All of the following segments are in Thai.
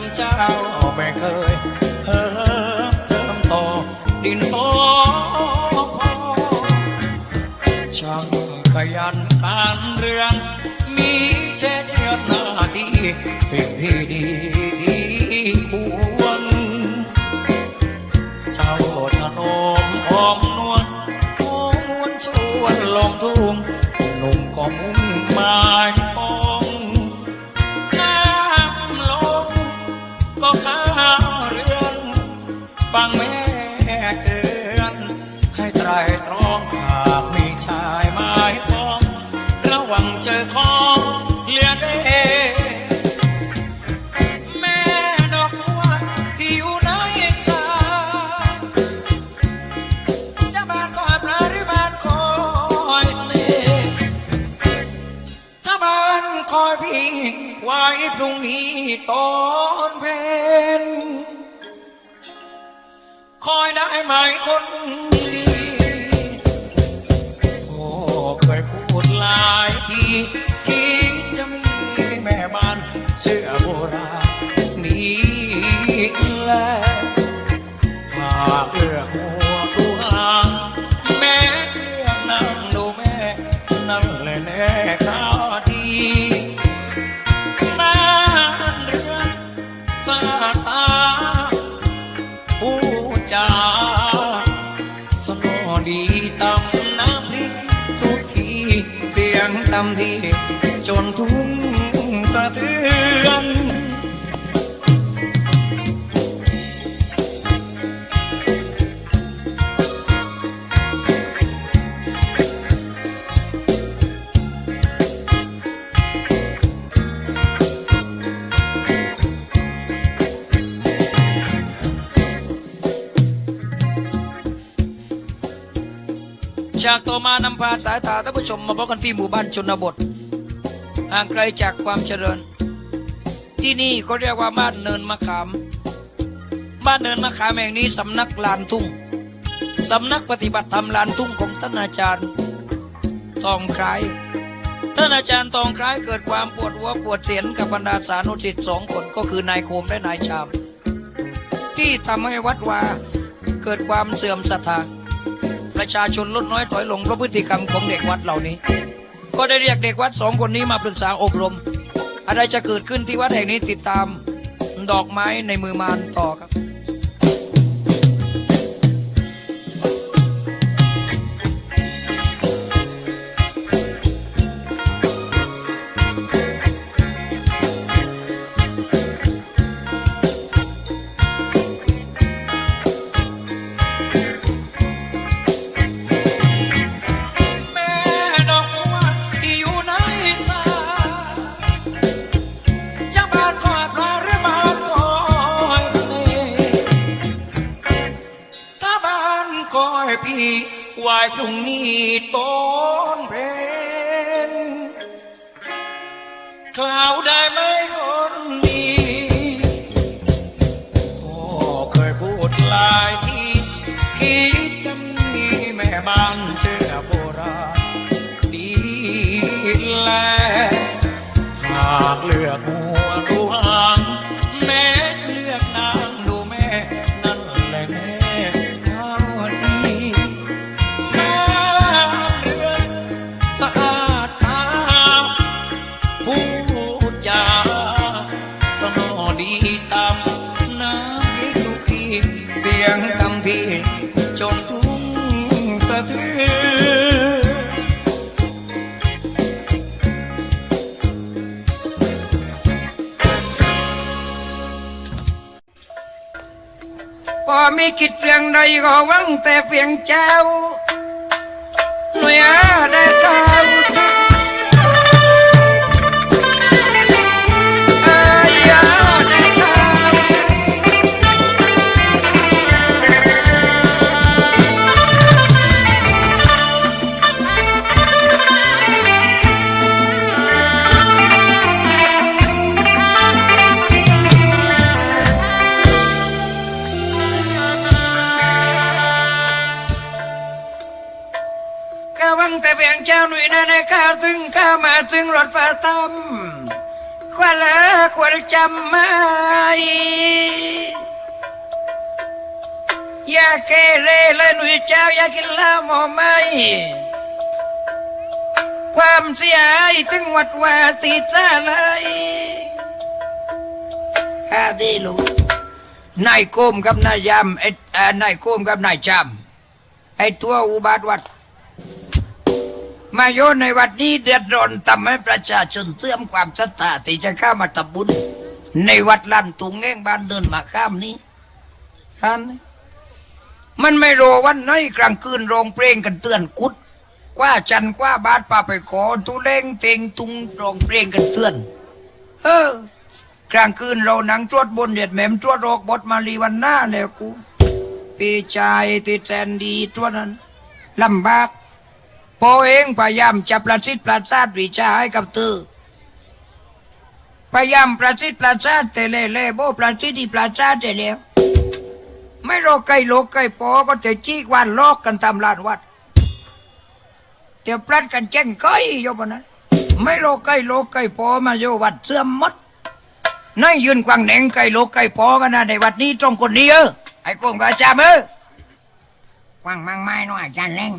มเจ้าไม่เคยเพิ่มเติมต่อดินสอพอช่างขยันการเรื่อนมีเช่เชื่อหน้าที่ สิ่งที่ดีที่ควร เจ้าถนอมหอมนวลหอมนวลชวนลงทุ่งหนุ่มก็มุ่ง อยพี่ไว้พรุ่งนี้ตอนเพนคอยได้ไหมคนดีโอ้เคยพูดหลายทีที่จะมีแม่บ้านเชื่อโบราณนี้แหละ จนทุ่งสะเทือน จากต่อมานำพาสายตาท่านผู้ชมมาพบกันที่หมู่บ้านชนบทห่างไกลจากความเจริญ ที่นี่เขาเรียกว่าบ้านเนินมะขาม บ้านเนินมะขามแห่งนี้สำนักลานทุ่งสำนักปฏิบัติธรรมลานทุ่งของท่านอาจารย์ทองคล้ายท่านอาจารย์ทองคล้ายเกิดความปวดหัวปวดเสียนกับบรรดาสานุสิตสองคนก็คือนายโคมและนายชาม ที่ทำให้วัดวาเกิดความเสื่อมศรัทธา ประชาชนลดน้อยถอยลงเพราะพฤติกรรมของเด็กวัดเหล่านี้ ก็ได้เรียกเด็กวัดสองคนนี้มาปรึกษาอบรม อะไรจะเกิดขึ้นที่วัดแห่งนี้ติดตามดอกไม้ในมือมารต่อครับ ไหวพรุ่งนี้ต้นเพนคลาวได้ไหมคนดีโอ้เคยพูดหลายทีคิดจะมีแม่บ้านเชื่อโบราณดีแลหากเลือกหัวดูหาง อมีกิจเพียงใดก็หวังแต่เพียงเจ้าหน่วยอได้ตา ถึงรถประตมควันละควันจำไม่อย่าเกเรและหนุ่ยเจ้าอยากินเหล้าหมอไม่ความเสียหายถึงวัดว่าติจ้าเลยฮาดีลูกนายโกมกับนายยำไอ้นายโกมกับนายจำไอ้ตัวอุบาทวัด มาโยนในวัดนี้เดือดร้อนทำให้ประชาชนเสื่อมความศรัทธาที่จะเข้ามาทำบุญ ในวัดลันตุงแง่งบ้านเดินมาข้ามนี้ท่านมันไม่รอวันไหนกลางคืนโรงเพลงกันเตือนกุดกว่าจันกว่าบาทป่าไปขอตุเลงเตงตุงรองเพลงกันเตือน เออกลางคืนเราหนังจวดบนเด็ดแหม่มจวดโรกบทมาลีวันหน้าแล้วกูปีชายติดแสนดีตัวนั้นลำบาก พอเองพยายามจะประสิทธิ์ประสาทวิชาให้กับเธอพยายามประสิทธิ์ประสาทแต่เล่เล่โบประสิทธิ์ประสาทแต่แล้วไม่รอไกลโลกไกลปอก็จะจี้วันลอกกันตามลานวัดเดี๋ยวปลัดกันแจ้งก้อยโยบนะไม่โลใกล้โลใกล้พอมาโยวัดเสื่อมมดนั่งยืนกวางแหนงใกล้โลใกล้พอกันนะในวัดนี้ตรงคนนี้เออไอ้กงกระจามเออกวางมังไม้น้อยอาจารย์แรง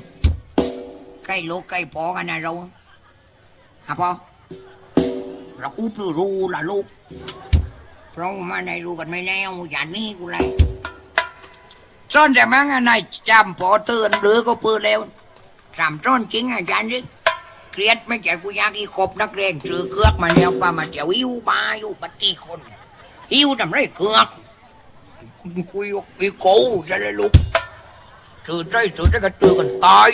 ใกล้โลใกล้พอกันนะเราฮะพอเราอุปรู้ละลูกเพราะมาในรู้กันไม่แน่อย่างนี้กูเลยซ่อนแต่มังอันไหนจำพอเตือนหรือก็เปืนแล้วรำร้อนจริงอาจารย์ดิเครียดไม่ใช่กูยากอีขบนักเรียนซื้อเกือกมาแล้วป้ามาเดี๋ยวอิวมาอยู่ปฏิคนอิวทำไรเกือกกูยกอีโก้จะเลยลุกซื้อใจซื้อใจก็ตือกันตาย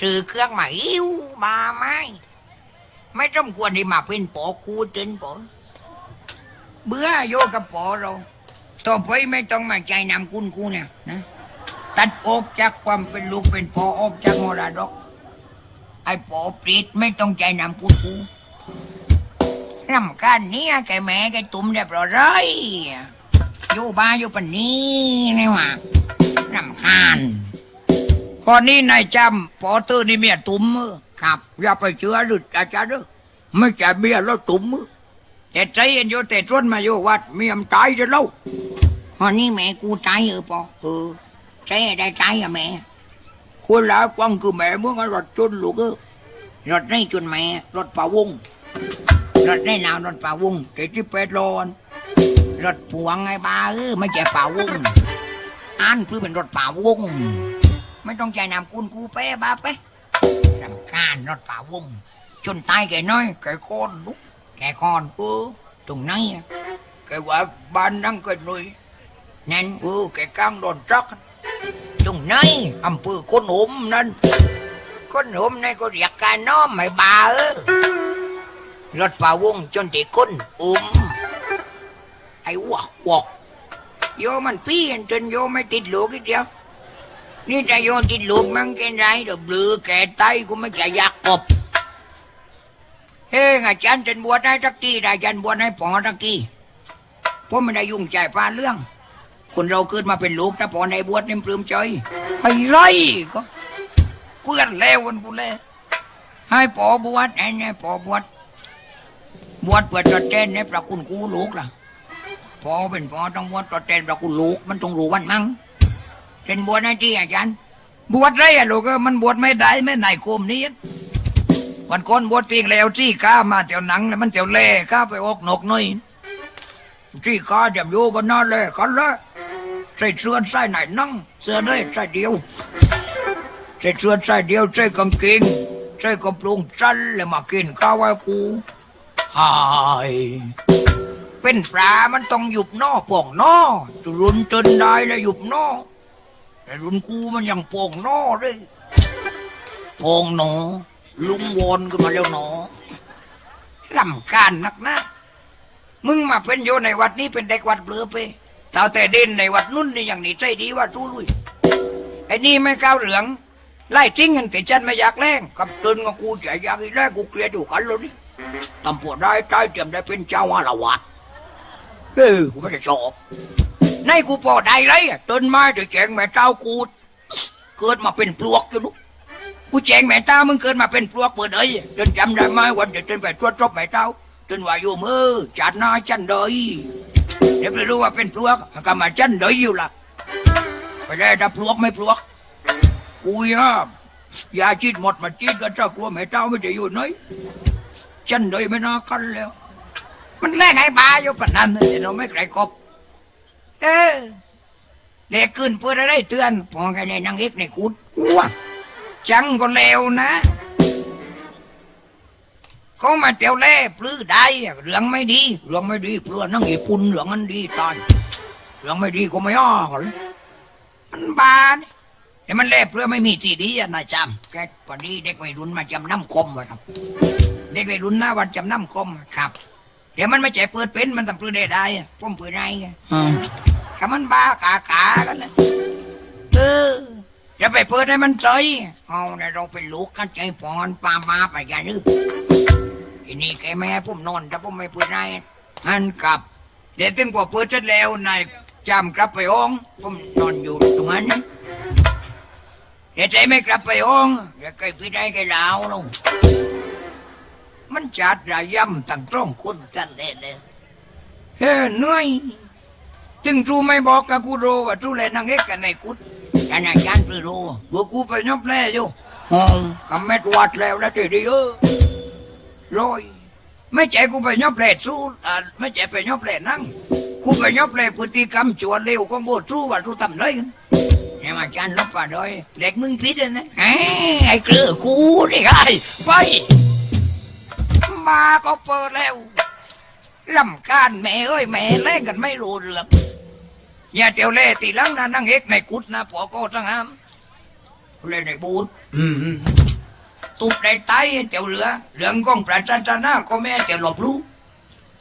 ซื้อเครื่องมาอิวมาไหมไม่ต้องควรที่มาเป็นปอคูเจนปอเบื่อโยกับปอเราต่อไปไม่ต้องมาใจนำคุณกูเนี่ยนะตัดอกจากความเป็นลูกเป็นพ่อออกจากมรดกไอ้ปอปรีดไม่ต้องใจนำกูกูรำคาญเนี้ยแกแม่แกตุ่มเรียบร้อยอยู่บ้านอยู่ปนนี้นี่หว่ารำคาญ ก่อนนี้นายจำปอเตอร์นี่เมียตุ่มเออครับอย่าไปเชื่อหรืออาจารย์เด้อไม่ใช่เมียแล้วตุ่มเออแต่ใจเย็นโยแต่ชวนมาโยวัดเมียมนตายจะเล่าตอนนี้แม่กูตายเออปอเออใช่ได้ใจอะแม่คนละกวางคือแม่เมื่อไงรถจนลูกเออรถนี่จนแม่รถป่าวงรถนี่นาวรถป่าวงเจ็ดสิบแปดโลนรถพวงไงบ้าเออไม่ใช่ป่าวงอ่านเพื่อเป็นรถป่าวง ไม่ต้องใจนำคุณกูเป้บ้าเป้รำคาญรถป่าวงจนตายแกน้อยแกคอนลุกแกคอนเออตรงไหนอะแกว่าบ้านนั่งกันหน่อยนั่นเออแกกลางโดนจักตรงไหนอำเภอคนหมนั่นคนหมนั่นก็เรียกการน้อมไม่บาเออรถป่าวงจนที่คนอุ้มไอ้วอกวอกโยมันพี่กันจนโยไม่ติดลูกอีกเดียว นี่ถ้าโยนติดลูกมันแกไรเดี๋ยวเบลือแกไตกูไม่จะอยากกบเฮ้ยอาจารย์จะบวชให้สักทีได้อาจารย์บวชให้ปอสักทีผมไม่ได้ยุ่งใจฟ้าเรื่อง คนเราเกิดมาเป็นลูกถ้าพอในบวชนี่ปลื้มใจไอ้ไรก็เพื่อนแล้ววันกูเลยให้ปอบวชไอ้เนี่ยปอบวชบวชเพื่อตรวจเต้นในประคุณกูลูกล่ะพอเป็นพอต้องบวชตรวจเต้นประคุณลูกมันต้องรู้วันมั้ง เป็นบวชให้ที่อาจารย์ บวชไรอะลูกเอ้ยมันบวชไม่ได้ไม่ไหนโคมนี้วันก่อนบวชเพียงแล้วที่ข้ามาเตียวหนังแล้วมันเตียวเล่ข้าไปออกนกน่อยที่ข้าเดียมอยู่ก็นอนเลยกันลยใส่เสื้อใส่ไหนนั่งเสื้อเลยใส่เดียวใส่เสื้อใส่เดียวใส่กางเกงใส่กระโปรงสั้นเลยมากินข้าวไว้กูหายเป็นปลามันต้องหยุบนอป่องนอจะรุนจนได้เลยหยุบนอ แต่รุนกูมันยังป่องนอเลยป่องหนอ ลุงวนขึ้นมาแล้วหนอลำการนักนะ มึงมาเป็นโยในวัดนี้เป็นเด็กวัดเบลือไปเท่าแต่เด่นในวัดนุ่นนี่อย่างนี้ใจดีว่าทู้ลุยไอ้นี่ไม่ก้าวเหลือง ไล่จริงกันแต่ฉันไม่อยากแรงกับตื่นกับกูจะอยากอีแรกกูเกลียดอยู่กันเลยนี่ตำปวดได้ใจเตรียมได้เป็นเจ้าอาวาสเออกูไม่ได้สอบ ในกูพอได้ไรอะตื่นมาจะแจงแม่เจ้ากูเกิดมาเป็นปลวกอยู่ลูกกูแจงแม่เต้ามึงเกิดมาเป็นพวกเปิดเอ้ยจนจำได้ไหมวันเด็กจนไปตรวจรบแม่เต้าจนว่าอยู่มือจัดหน้าจันเดยเดี๋ยวไปรู้ว่าเป็นพวกก็มาจันเดยอยู่ละไปได้ถ้าพวกไม่พวกกูยายาจีดหมดมาจีดก็เจ้ากลัวแม่เต้าไม่จะอยู่ไหนจันเดยไม่น่ากันแล้ว มันแรงไอ้บาอยู่ปะนั้นเดี๋ยวเราไม่ไกลกบ เออเด็กขึ้นเพื่อได้เตือนพอกันในนางเอกในกุดว้าจังก็เลวนะเขามาเตียวเล่ปลื้อได้เรื่องไม่ดีเรื่องไม่ดีเพื่อนนั่งญี่ปุ่นเรื่องมันดีตายเรื่องไม่ดีก็ไม่อ้อกมันบานแต่มันเล่เพื่อไม่มีที่ดีอะนายจำแกพอดีเด็กวัยรุ่นมาจำน้ำคมวะครับ เด็กวัยรุ่นหน้าวันจำน้ำคมครับ เดี๋ยวมันไม่ใจเปิดเป็นมันต้องเปิดได้ได้อะผมเปิดได้ไง ถ้ามันบ้ากากากันนะเอออย่าไปเปิดให้มันใจเอาเนี่ยเราเป็นลูกกันใจพรปามาไปกันนึทีนี้แกแม่ให้ผมนอนถ้าผมไม่เปิดได้อันกลับเดี๋ยวถึงกว่าเปิดเสร็จแล้วนายจำกลับไปห้องผมนอนอยู่ตรงนั้นเดี๋ยวใจไม่กลับไปห้องเดี๋ยวใครพิดได้ใครลาวลงมันจัดระยำตั้งตรงคุณกันเลยเลยเฮ้เหนื่อย ถึงทูไม่บอกกับกูรู้ว่าทูเล่นนางเอกกันในกุดกันอาจารย์ไปรู้ว่ากูไปยบแล่อยู่ห้องคำแม่ตวัดแล้วนะทีเดียวร้อยไม่ใจกูไปยบแล่สู้อ่าไม่ใจไปยบแล่นั่งกูไปยบแล่พฤติกรรมจวนเร็วก็โบทูว่าทูทำไรกันเนี่ยอาจารย์ลบว่าด้วยเด็กมึงพิษนะเอ้ยไอ้เกลือกูนี่ไงไปมาก็เปิดแล้วรำคาญแม่เอ้ยแม่เล่นกันไม่รู้เรื่อง อย่าเตียวเล่ตีหลังนะนั่งเอกในกุดนะพอก็ทั้งห้ามเล่นในบูธอืมอืมตุบได้ไตเตียวเหลือเรื่องของประชาชนนะก็แม่เตียวหลบรู้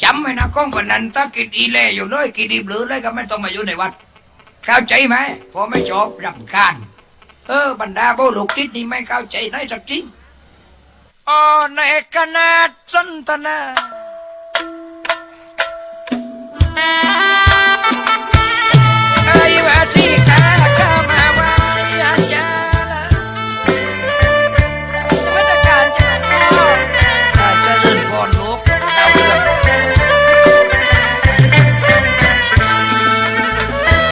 จำไว้นะก้องคนนั้นถ้ากินอีเล่อยู่เลยกินดีหรือเลยก็ไม่ต้องมาอยู่ในวัดเข้าใจไหมพอไม่ชอบรำคาญเออบรรดาโบลูกทิศนี่ไม่เข้าใจได้สักทีอ๋อในคณะจันทนา